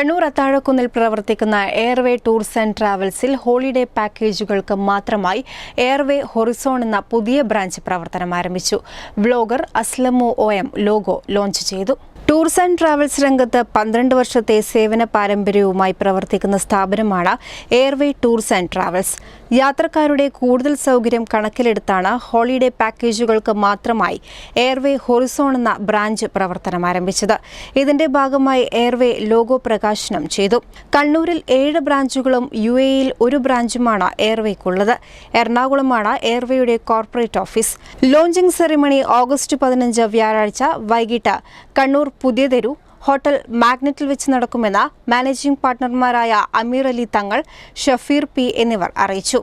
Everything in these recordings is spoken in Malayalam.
കണ്ണൂർ അത്താഴക്കുന്നിൽ പ്രവർത്തിക്കുന്ന എയർവേ ടൂർസ് ആൻഡ് ട്രാവൽസിൽ ഹോളിഡേ പാക്കേജുകൾക്ക് മാത്രമായി എയർവേ ഹൊറിസോൺ എന്ന പുതിയ ബ്രാഞ്ച് പ്രവർത്തനം ആരംഭിച്ചു. Blogger Aslam O M logo launch ചെയ്തു. ടൂർസ് ആൻഡ് ട്രാവൽസ് രംഗത്ത് പന്ത്രണ്ട് വർഷത്തെ സേവന പാരമ്പര്യവുമായി പ്രവർത്തിക്കുന്ന സ്ഥാപനമാണ് എയർവേ ടൂർസ് ആൻഡ് ട്രാവൽസ്. യാത്രക്കാരുടെ കൂടുതൽ സൗകര്യം കണക്കിലെടുത്താണ് ഹോളിഡേ പാക്കേജുകൾക്ക് മാത്രമായി എയർവേ ഹൊറിസോൺ എന്ന ബ്രാഞ്ച് പ്രവർത്തനം ആരംഭിച്ചത്. ഇതിന്റെ ഭാഗമായി എയർവേ ലോഗോ പ്രകാശനം ചെയ്തു. കണ്ണൂരിൽ ഏഴ് ബ്രാഞ്ചുകളും യു എയിൽ ഒരു ബ്രാഞ്ചുമാണ് എയർവേക്കുള്ളത്. എറണാകുളമാണ് എയർവേയുടെ corporate office. Launching ceremony August പതിനഞ്ച് വ്യാഴാഴ്ച വൈകിട്ട് കണ്ണൂർ പുതിയതെരു ഹോട്ടൽ മാഗ്നറ്റിൽ വെച്ച് നടക്കുമെന്ന് മാനേജിംഗ് പാർട്ണർമാരായ അമീർ അലി തങ്ങൾ ഷഫീർ പി എന്നിവർ അറിയിച്ചു.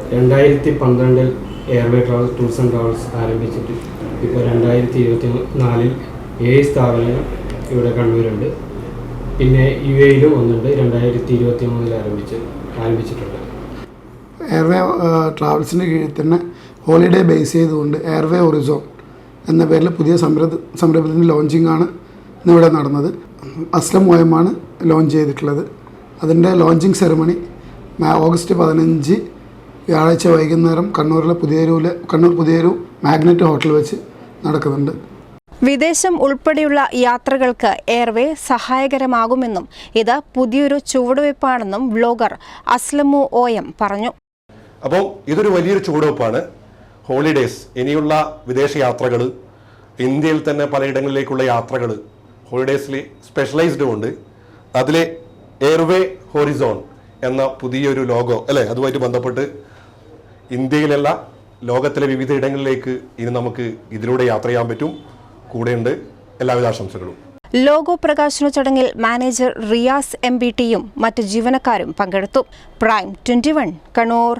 രണ്ടായിരത്തി പന്ത്രണ്ടിൽ Airway travels tours and travels ആരംഭിച്ചിട്ട് ഇപ്പോൾ രണ്ടായിരത്തി ഇരുപത്തി നാലിൽ ഏഴ് സ്ഥാപനങ്ങൾ ഇവിടെ കണ്ണൂരുണ്ട്. പിന്നെ യു എയിലും ഒന്നുണ്ട് രണ്ടായിരത്തി ഇരുപത്തി മൂന്നിൽ ആരംഭിച്ച് ആരംഭിച്ചിട്ടുണ്ട്. എയർവേ ട്രാവൽസിന്റെ കീഴിൽ തന്നെ ഹോളിഡേ ബേസ് ചെയ്തുകൊണ്ട് എയർവേ ഒറിസോൺ എന്ന പേരിൽ പുതിയ സംരംഭ സംരംഭത്തിന്റെ ലോഞ്ചിങ് ആണ് ഇന്നിവിടെ നടന്നത്. അസ്ലം മോയമാണ് ലോഞ്ച് ചെയ്തിട്ടുള്ളത്. അതിന്റെ ലോഞ്ചിങ് സെറമണി ഓഗസ്റ്റ് പതിനഞ്ച് വ്യാഴാഴ്ച വൈകുന്നേരം കണ്ണൂരിലെ പുതിയരൂലെ കണ്ണൂർ പുതിയൊരു മാഗ്നറ്റ് ഹോട്ടൽ വെച്ച് നടക്കുന്നുണ്ട്. വിദേശം ഉൾപ്പെടെയുള്ള യാത്രകൾക്ക് എയർവേ സഹായകരമാകുമെന്നും ഇത് പുതിയൊരു ചുവടുവയ്പ്പാണെന്നും വ്ലോഗർ അസ്ലമു ഒ എം പറഞ്ഞു. അപ്പോൾ ഇതൊരു വലിയൊരു ചുവടുവെപ്പാണ് ഹോളിഡേസ് ഇനിയുള്ള വിദേശ യാത്രകൾ ഇന്ത്യയിൽ തന്നെ പലയിടങ്ങളിലേക്കുള്ള യാത്രകൾ ഹോളിഡേയ്സിൽ സ്പെഷ്യലൈസ്ഡും ഉണ്ട്. അതിലെ എയർവേ ഹോറിസോൺ എന്ന പുതിയൊരു ലോഗോ അല്ലേ? അതുമായിട്ട് ബന്ധപ്പെട്ട് ഇന്ത്യയിലല്ല ലോകത്തിലെ വിവിധ ഇടങ്ങളിലേക്ക് ഇനി നമുക്ക് ഇതിലൂടെ യാത്ര ചെയ്യാൻ പറ്റും. കൂടെയുണ്ട് എല്ലാവിധ ആശംസകളും. ലോഗോ പ്രകാശന ചടങ്ങിൽ മാനേജർ റിയാസ് എം ബി ടിയും മറ്റ് ജീവനക്കാരും പങ്കെടുത്തു. Prime twenty one Kannur.